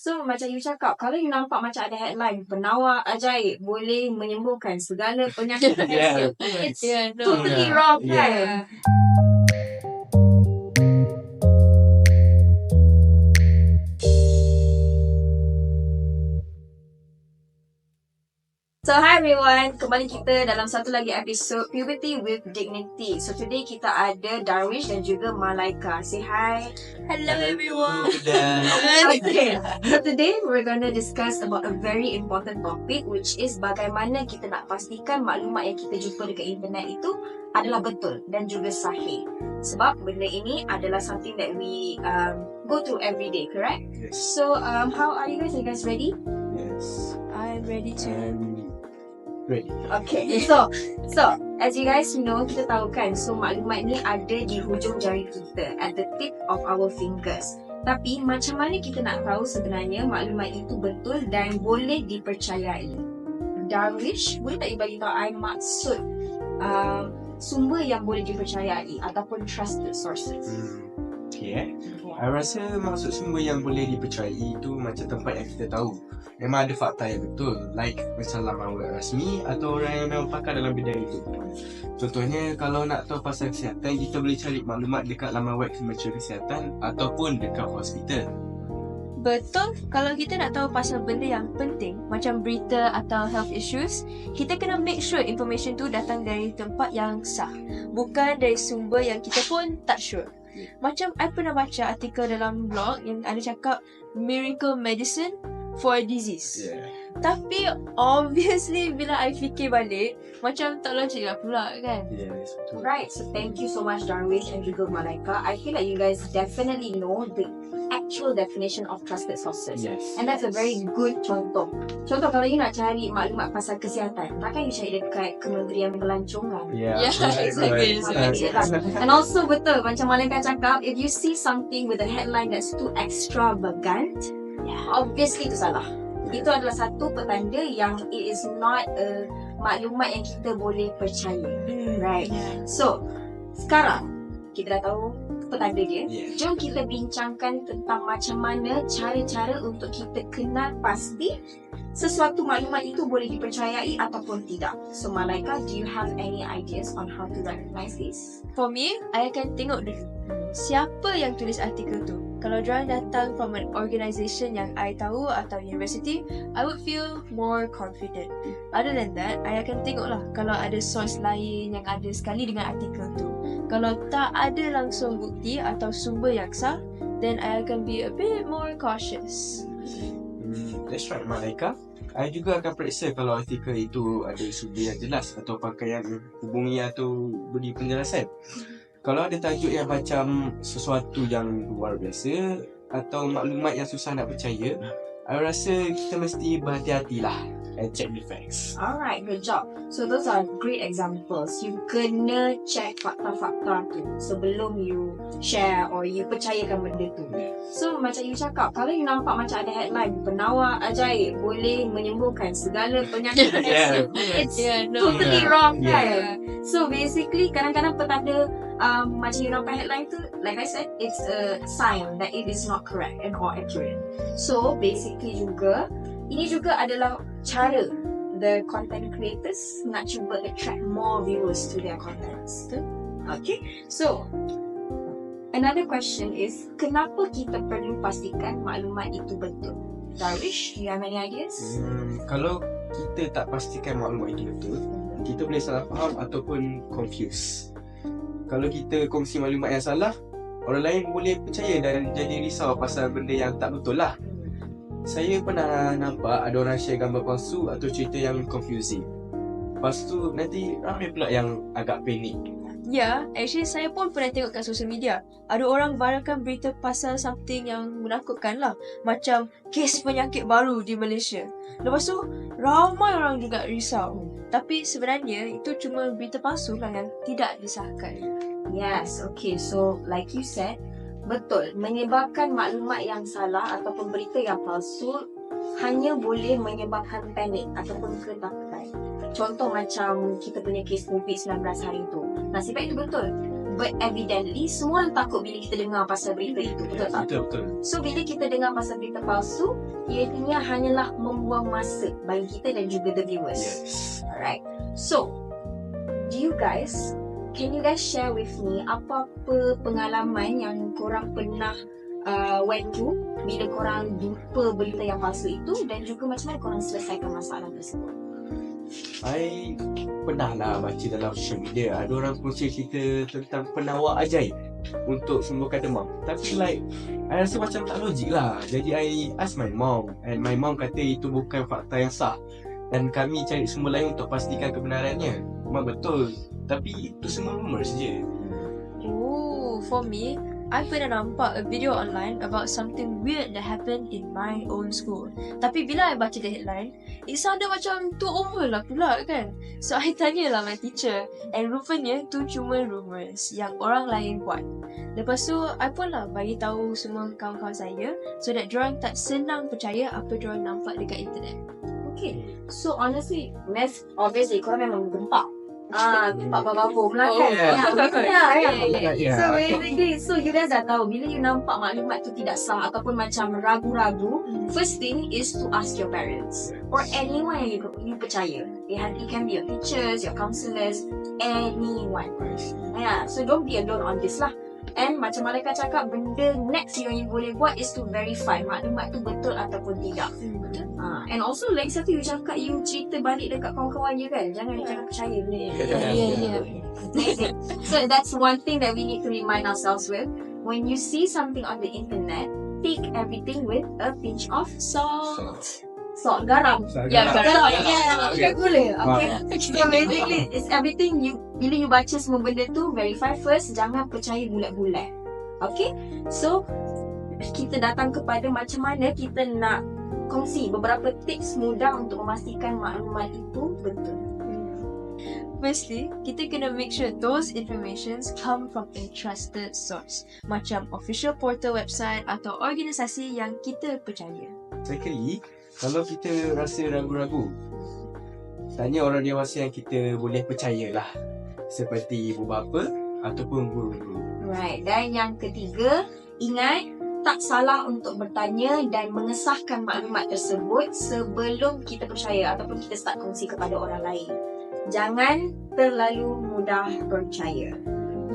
So macam you cakap, kalau you nampak macam ada headline, penawar ajaib boleh menyembuhkan segala penyakit Yeah. It's Yeah, no. totally Yeah. wrong Yeah. kan? So hi everyone, kembali kita dalam satu lagi episod Puberty with Dignity. So today kita ada Darwish dan juga Malaika. Say hi. Hello everyone. Okay, so today we're gonna discuss about a very important topic which is bagaimana kita nak pastikan maklumat yang kita jumpa dekat internet itu adalah betul dan juga sahih. Sebab benda ini adalah something that we um, go through every day, correct? Yes. So um, how are you guys? Are you guys ready? Yes. I'm ready to. I'm ready. Okay, so so as you guys know, kita tahu kan, so maklumat ni ada di hujung jari kita, at the tip of our fingers. Tapi macam mana kita nak tahu sebenarnya maklumat itu betul dan boleh dipercayai? Darwish, boleh tak you bagi tahu I maksud um, sumber yang boleh dipercayai ataupun trusted sources? Hmm. Okay eh. I rasa maksud sumber yang boleh dipercayai itu macam tempat yang kita tahu. Memang ada fakta yang betul. Like macam laman web rasmi atau orang yang memang pakar dalam bidang itu. Contohnya kalau nak tahu pasal kesihatan, kita boleh cari maklumat dekat laman web Kementerian Kesihatan ataupun dekat hospital. Betul, kalau kita nak tahu pasal benda yang penting macam berita atau health issues, kita kena make sure information tu datang dari tempat yang sah. Bukan dari sumber yang kita pun tak sure. Macam I pernah baca artikel dalam blog yang ada cakap miracle medicine for a disease. Yeah. Tapi obviously bila I fikir balik, macam tak logik lah pula kan. Yes, betul. Right, so thank you so much Darwish and juga Malaika. I feel like you guys definitely know the actual definition of trusted sources. Yes. And that's a very good contoh. Contoh kalau you nak cari maklumat pasal kesihatan, takkan you cari dekat Kementerian Pelancongan. Yeah, Yeah, exactly, exactly. And also betul macam Malika cakap, if you see something with a headline that's too extravagant, obviously itu salah. Itu adalah satu petanda yang it is not a maklumat yang kita boleh percaya. Right. Yeah. So, sekarang kita dah tahu petanda dia. Yeah. Jom kita bincangkan tentang macam mana cara-cara untuk kita kenal pasti sesuatu maklumat itu boleh dipercayai ataupun tidak. So Malaika, do you have any ideas on how to recognize this? For me, I akan tengok dulu siapa yang tulis artikel tu. Kalau diorang datang from an organisation yang I tahu atau university, I would feel more confident. Other than that, I akan tengok lah kalau ada source lain yang ada sekali dengan artikel tu. Kalau tak ada langsung bukti atau sumber yang sah, then I akan be a bit more cautious. Hmm, that's right, Malaika. I juga akan periksa kalau artikel itu ada sumber yang jelas atau pakaian hubungi atau beri penjelasan. Kalau ada tajuk yang macam sesuatu yang luar biasa atau maklumat yang susah nak percaya, I rasa kita mesti berhati-hatilah and check the facts. Alright, good job. So those are great examples. You kena check fakta-fakta tu sebelum you share or you percayakan benda tu. So macam you cakap, kalau you nampak macam ada headline penawar ajaib boleh menyembuhkan segala penyakit. Yeah. It's Yeah, no. totally Yeah. wrong Yeah. kan? So basically kadang-kadang petanda um, macam you nampak headline tu, like I said, it's a sign that it is not correct and or accurate. So basically juga, ini juga adalah cara the content creators nak cuba attract more viewers to their contents. Okay, so another question is, kenapa kita perlu pastikan maklumat itu betul? Darwish, you have any ideas? Hmm, kalau kita tak pastikan maklumat itu betul, kita boleh salah faham ataupun confuse. Kalau kita kongsi maklumat yang salah, orang lain boleh percaya dan jadi risau pasal benda yang tak betul lah. Saya pernah nampak ada orang share gambar palsu atau cerita yang confusing. Lepas tu nanti ramai pula yang agak panik. Ya, yeah, actually saya pun pernah tengok kat social media. Ada orang barangkan berita pasal something yang menakutkan lah. Macam kes penyakit baru di Malaysia. Lepas tu, ramai orang juga risau. Tapi sebenarnya itu cuma berita palsu lah yang tidak disahkan. Yes, okay. So, like you said, betul. Menyebarkan maklumat yang salah ataupun berita yang palsu hanya boleh menyebabkan panik ataupun ketakutan. Contoh macam kita punya kes COVID-19 hari tu. Nasib baik itu betul. But evidently, semua orang takut bila kita dengar pasal berita itu. Betul tak? Betul, betul. So, bila kita dengar pasal berita palsu, ianya hanyalah membuang masa bagi kita dan juga the viewers. Yes. Alright. So, do you guys, can you guys share with me apa-apa pengalaman yang korang pernah uh, went through bila korang jumpa berita yang palsu itu dan juga macam mana korang selesaikan masalah tersebut? I pernah lah baca dalam social media ada orang kongsi cerita tentang penawar ajaib untuk sembuhkan demam. Tapi like I rasa macam tak logik lah. Jadi I ask my mom and my mom kata itu bukan fakta yang sah. Dan kami cari sumber lain untuk pastikan kebenarannya. Memang betul. Tapi itu semua rumor saja. Oh, for me, I pernah nampak a video online about something weird that happened in my own school. Tapi bila I baca the headline, it sounded macam tu over lah pula kan. So I tanya lah my teacher and rupanya tu cuma rumors yang orang lain buat. Lepas tu, I pun lah bagi tahu semua kawan-kawan saya so that diorang tak senang percaya apa diorang nampak dekat internet. Okay. So honestly, Math obviously korang memang gempak. Ah, gempak bababom lah kan. Oh, Ya, yeah. ya, ya. Yeah. So basically, so you guys dah tahu bila you nampak maklumat tu tidak sah ataupun macam ragu-ragu, first thing is to ask your parents or anyone yang you, you percaya. It, had, it can be your teachers, your counselors, anyone. Yeah, so don't be alone on this lah. And macam Malaikat cakap, benda next yang you boleh buat is to verify maklumat tu betul ataupun tidak. Betul? Uh, and also lagi satu you cakap you cerita balik dekat kawan-kawan you kan. Jangan jangan percaya benda ni. Yeah, yeah, yeah. Amazing. So that's one thing that we need to remind ourselves with. When you see something on the internet, take everything with a pinch of salt. Salt garam. Ya, garam. Yeah, okay, gula. Okay. So basically, it's everything you bila you baca semua benda tu, verify first. Jangan percaya bulat-bulat. Okay. So kita datang kepada macam mana kita nak kongsi beberapa tips mudah untuk memastikan maklumat itu betul. Firstly, kita kena make sure those informations come from a trusted source. Macam official portal website atau organisasi yang kita percaya. Secondly, kalau kita rasa ragu-ragu, tanya orang dewasa yang kita boleh percayalah. Seperti ibu bapa ataupun guru-guru. Right. Dan yang ketiga, ingat tak salah untuk bertanya dan mengesahkan maklumat tersebut sebelum kita percaya ataupun kita start kongsi kepada orang lain. Jangan terlalu mudah percaya.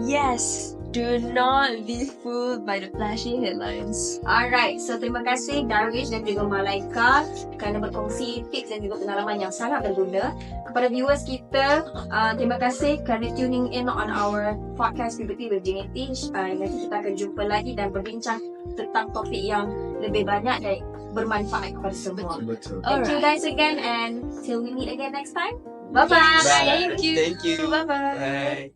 Yes! Do not be fooled by the flashy headlines. Alright, so terima kasih Darwish dan juga Malaika kerana berkongsi tips dan juga pengalaman yang sangat berguna. Kepada viewers kita, uh, terima kasih kerana tuning in on our podcast Puberty with Dignity. Uh, nanti kita akan jumpa lagi dan berbincang tentang topik yang lebih banyak dan bermanfaat kepada semua. Betul. Thank you Alright. guys again and till we meet again next time. Bye-bye. Thank you. Thank you. Bye-bye. Bye.